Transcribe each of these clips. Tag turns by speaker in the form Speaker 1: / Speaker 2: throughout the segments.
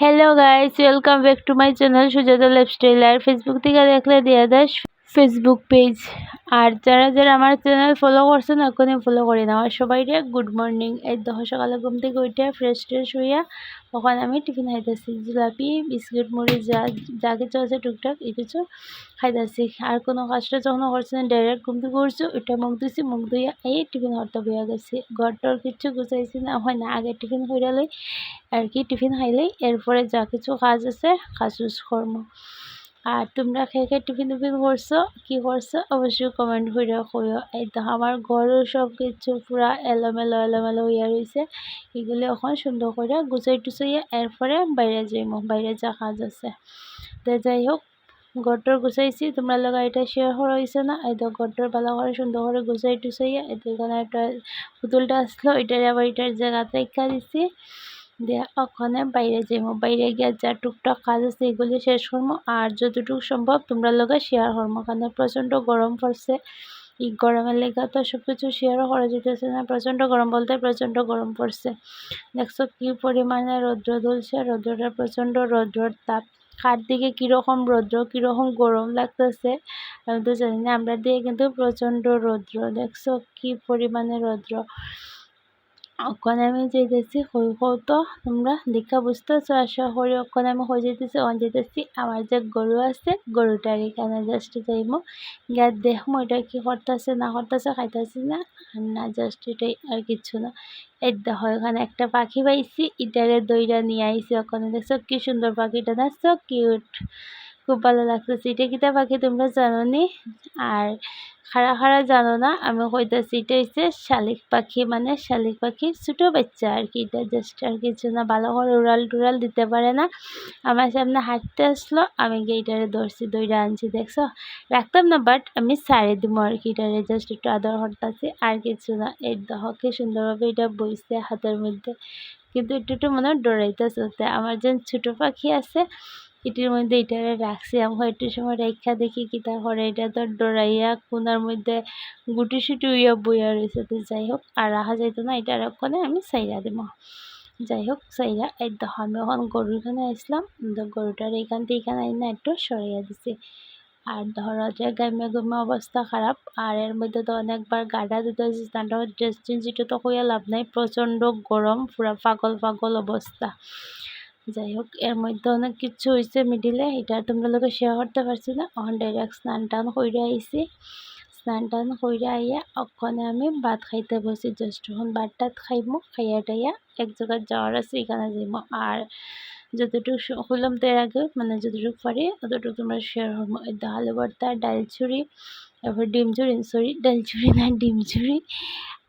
Speaker 1: Hello guys welcome back to my channel Sujata lifestyle R Facebook থেকে দেখলে দিয়া Das Facebook page আর যারা যারা আমার চ্যানেল ফলো করছে না এখনই ফলো করে নাও। আর সবাই গুড মর্নিং এই দশ সকালে ঘুম থেকে উঠে ফ্রেশ ট্রেশ হইয়া ওখানে আমি টিফিন খাইতেছি। জিলাপি, বিস্কুট, মুড়ি, যা যা কিছু আছে টুকটাক এই কিছু খাইতেছি। আর কোনো কাজটা যখন করছে না ডাইরেক্ট ঘুম থেকে উঠছি ওইটা মুখ দিছি মুখ ধুইয়া এই টিফিন হরতে বইয়া গেছি। ঘরটার কিছু গুছাইছি না, হয় না, আগে টিফিন হইয়া লই আর কি টিফিন খাইলেই এরপরে যা কিছু কাজ আছে কাজ করব আর তোমরা খেয়ে খেয়ে টিফিন টিফিন করছ, কি করছ, অবশ্যই কমেন্ট করে কইও। এই তো আমার ঘরও সব কিছু পুরা এলোমেলো এলোমেলো হইয়া রয়েছে এগুলো এখন সুন্দর করে গুছাই টুচাইয়া এরপরে বাইরে যাইমো, বাইরে যা কাজ আছে। তো যাই হোক, ঘরটর গুছাইছি, তোমরা লগা এটা শেয়ার করা হয়েছে না? এই তো ঘরটর ভালো করে সুন্দর করে গুছাই টুচাইয়া এই তো এখানে একটা পুতুলটা আসলো, এটার আবার এটার জায়গাতে রেখা দিছি। দিয়ে ওখানে বাইরে যাইমো বাইরে গিয়ে যা টুকটাক কাজ আছে এগুলি শেষ করব। আর যতটুকু সম্ভব তোমরা লগে শেয়ার করব। কারণ প্রচণ্ড গরম পড়ছে। এই গরমের লেগে তো সব কিছু শেয়ারও করা যেতেছে না। প্রচণ্ড গরম বলতে প্রচণ্ড গরম পড়ছে। দেখছ কি পরিমাণে রৌদ্র ধুলছে রৌদ্রটা প্রচণ্ড রৌদ্রর তাপ। কার দিকে কীরকম রৌদ্র, কীরকম গরম লাগতেছে, আমি তো জানি না। আমরা দিকে কিন্তু প্রচণ্ড রৌদ্র। দেখছ কি পরিমাণে রৌদ্র। ওখানে আমি যেতেছি তো তোমরা দেখা বুঝতেছো আশা করি ওখানে আমি হয়ে যেতেছি অন যেতেছি আমার যে গরু আছে গরুটার এখানে জাস্ট যাইমো গিয়া দেখমো এটা কি করতেছে না করতেছে খাইতেছি, না আর না জাস্ট এটাই আর কিছু না। এই দেখো এখানে একটা পাখি পাইছি এটারে দইটা নিয়ে আইছি ওখানে দেখছ কি সুন্দর পাখিটা না সো কিউট খুব ভালো লাগতেছে এটা কিতা পাখি তোমরা জানো নি আর খারা খারা জানো না? আমি কইতাছি, এটা হচ্ছে শালিক পাখি মানে শালিক পাখি ছোটো বাচ্চা আর কি। এটা জাস্ট আর কিছু না, ভালো করে উড়াল টুড়াল দিতে পারে না। আমার সামনে হাঁটতে আসলো, আমি গেইটারে ধরছি দইটা আনছি, দেখছ? রাখতাম না বাট আমি সারে দিব আর কি এটারে জাস্ট একটু আদর হরতাছি আর কিছু না। এই দহকে সুন্দরভাবে এটা বইছে হাতের মধ্যে। কিন্তু একটু একটু মনে হয় ডরাইতেছে আমার যে ছোটো পাখি আছে এটির মধ্যে এটারে রাখছি। আমি একটু সময় রেখা দেখি কিতা করে এটা তো ডরাইয়া কোনার মধ্যে গুটি সুটি উইয়া বইয়া রয়েছে। তো যাই হোক, আর রাখা যাইতো না এটার ওখানে আমি সাইরা দেব। যাই হোক, সাইরা, এই দেখো, আমি এখন এখানে আসলাম। গরুটার এখান থেকে এখানে না একটু সরাইয়া দিছি। আর ধরো, যে গামে গামে অবস্থা খারাপ, আর এর মধ্যে তো অনেকবার গাডা দিতে হয়েছে স্নানটা ড্রেস চেঞ্জ এটা তো হইয়া লাভ নাই, প্রচণ্ড গরম, পুরা পাগল পাগল অবস্থা। যাই হোক এর মধ্যে অনেক কিছু হয়েছে মিডিলে এটা তোমরা লোক শেয়ার করতে পারছি না। এখন ডাইরেক্ট স্নান টান করে আইসি স্নান টান করে আইয়া ওখানে আমি ভাত খাইতে বসি জাস্ট এখন ভাত টাত খাইমো, খাইয়া টাইয়া এক জায়গায় যাওয়ার আছে, এখানে যাইমো। আর যতটুকু হইলাম তো এর আগে মানে যতটুকু পারি ততটুকু তোমরা শেয়ার করব আলু ভর্তা, ডাল ছুরি, তারপর ডিম ঝুড়ি সরি ডাল ছুরি না, ডিম ঝুড়ি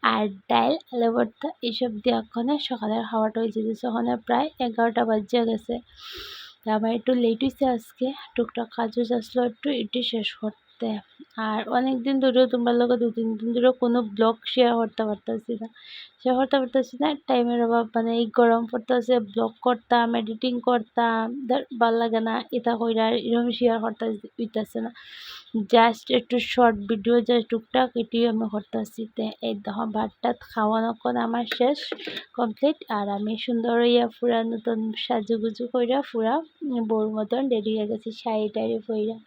Speaker 1: আর ডাইল আলু ভর্তা, এইসব দিয়ে ওখানে সকালের খাওয়াটা হয়ে যেতেছে ওখানে প্রায় এগারোটা বাজে গেছে। আমার একটু লেট হয়েছে আজকে। টুকটাক কাজও আসলো একটু এটি শেষ করতে আর অনেক দিন ধরেও তোমরা লোক দু তিন দিন ধরেও কোনো ব্লগ শেয়ার করতে পারতেছি না। শেয়ার করতে পারতেছি না টাইমের অভাব মানে এই গরম পড়তেছে ব্লগ করতাম এডিটিং করতাম ভালো লাগে না এটা কইরা এরকম শেয়ার করতে হইতেছে না। জাস্ট একটু শর্ট ভিডিও জাস্ট টুকটাক এটিও আমি করতেছি। তে এই দেখো, ভাত টাত খাওয়ানো কোন আমার শেষ কমপ্লিট আর আমি সুন্দর হইয়া পুরা নতুন সাজুগুজু কইরা পুরা বউর মতন রেডি হয়ে গেছি শাড়ি টাড়ি পইরা।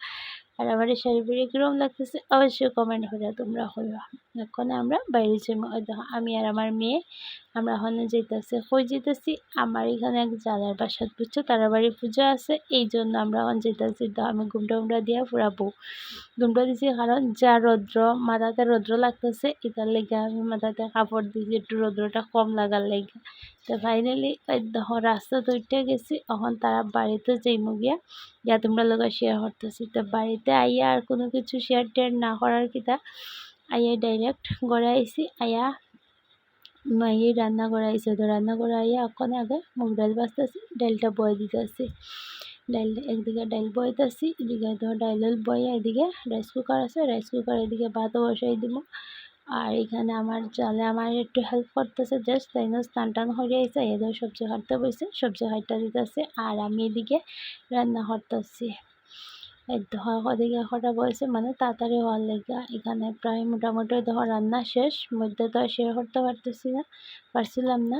Speaker 1: আর আমার এই শাড়ি পরে কীরকম লাগতেছে, অবশ্যই কমেন্ট করে তোমরা হইবা এখন আমরা বাইরে যাব। আমি আর আমার মেয়ে, আমরা ওখানে যেতেছি কই যেতেছি আমার এখানে এক জালার বাসাত বুঝছ তারা বাড়ি পুজো আছে। এই জন্য আমরা এখন যেতেছি তো আমি ঘুমটা উমটা দিয়ে ফুরাবো। ঘুমটা দিছি কারণ যা রৌদ্র, মাথাতে রৌদ্র লাগতেছে, এটার লেগে আমি মাথাতে কাপড় দিয়েছি একটু রৌদ্রটা কম লাগার লেগে। তো ফাইনালি রাস্তা তো উঠে গেছি। এখন তারা বাড়িতে যাইমু গিয়া। যা তোমরা লোক শেয়ার করতেছি। তো বাড়িতে আইয়া আর কোনো কিছু শেয়ার টেয়ার না করার কিতা আইয়া ডাইরেক্ট ঘরে আইসি আইয়া মাইয়ে রান্না করে আইসে তো রান্না করে আইয়া এখন আগে মুগ ডাল বাজতেছি ডালটা বয়ে দিতেছি। ডাল, একদিকে ডাল বইতেছি, এদিকে তো ডাল বয়ে এদিকে রাইস কুকার আছে রাইস কুকার এদিকে ভাতও বসাই দিব আর এখানে আমার জালে আমার একটু হেল্প করতেছে জাস্ট তাই না, স্নান টান হয়ে আইসে এদের সবজি কাটতে বসে সবজি কাটতে দিতেছে। আর আমি এদিকে রান্না করতেছি। দেখো বলছে মানে তাড়াতাড়ি হওয়ার লেগে। এখানে প্রায় মোটামুটি দেখো রান্না শেষ, মধ্যে তো শেয়ার করতে পারতেছি না, পারছিলাম না।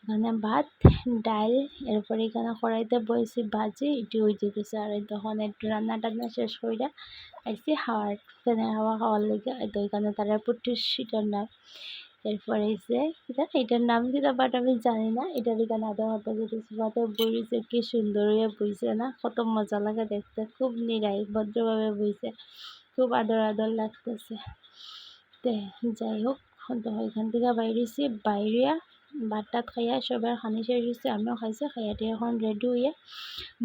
Speaker 1: এখানে ভাত, ডাল, এরপরে এখানে কড়াইতে বয়েছি ভাজি এটি হয়ে যেতেছে। আর তখন একটু রান্না টান্না শেষ কইরা আইসি হাওয়ার ফ্যানের হাওয়া খাওয়ার লেগে এখানে তারা পুটির সিটার নাম এরপরে এসে এটা, এটার নাম কিটা বাট আমি জানি না। এটা এখানে আদা হতে যেতেছে ভাতে বইছে, কি সুন্দর হয়ে বইছে না? কত মজা লাগে দেখতে। খুব নিরাই, ভদ্রভাবে বইছে। খুব আদর আদর লাগতেছে। তে, যাই হোক, তো এখান থেকে বাইরেছি বাইরিয়া ভাত টাত খাইয়া সবার খানি শেষ হয়েছে আমিও খাইছি খাইয়াটি এখন রেডি হইয়া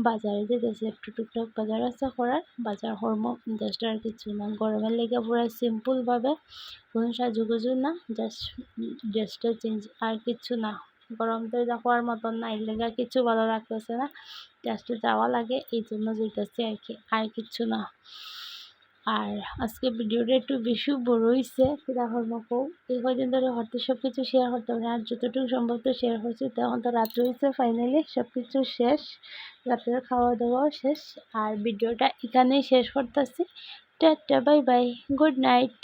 Speaker 1: বাজারে যেতেছে একটু টুকটাক বাজার আছে করার বাজার কর্ম জাস্ট আর কিছু না গরমের লেগে পুরো সিম্পলভাবে কোনো সাজুগুজু না জাস্ট ড্রেসটা চেঞ্জ আর কিছু না। গরম তো যাওয়ার মতন না এর লেগে কিছু ভালো লাগতেছে না জাস্ট যাওয়া লাগে এই জন্য যেতেছি আর কি আর কিছু না। আর আজকে ভিডিওটা একটু বেশি বড় হয়েছে করব কৌ এই ধরে হয়তো সব কিছু শেয়ার করতে পারে আর যতটুকু সম্ভব তো শেয়ার হয়েছে তখন তো রাত হয়েছে ফাইনালি সব কিছু শেষ। রাতের খাওয়া দাওয়াও শেষ, আর ভিডিওটা এখানেই শেষ করতেছি। Tata bye bye good night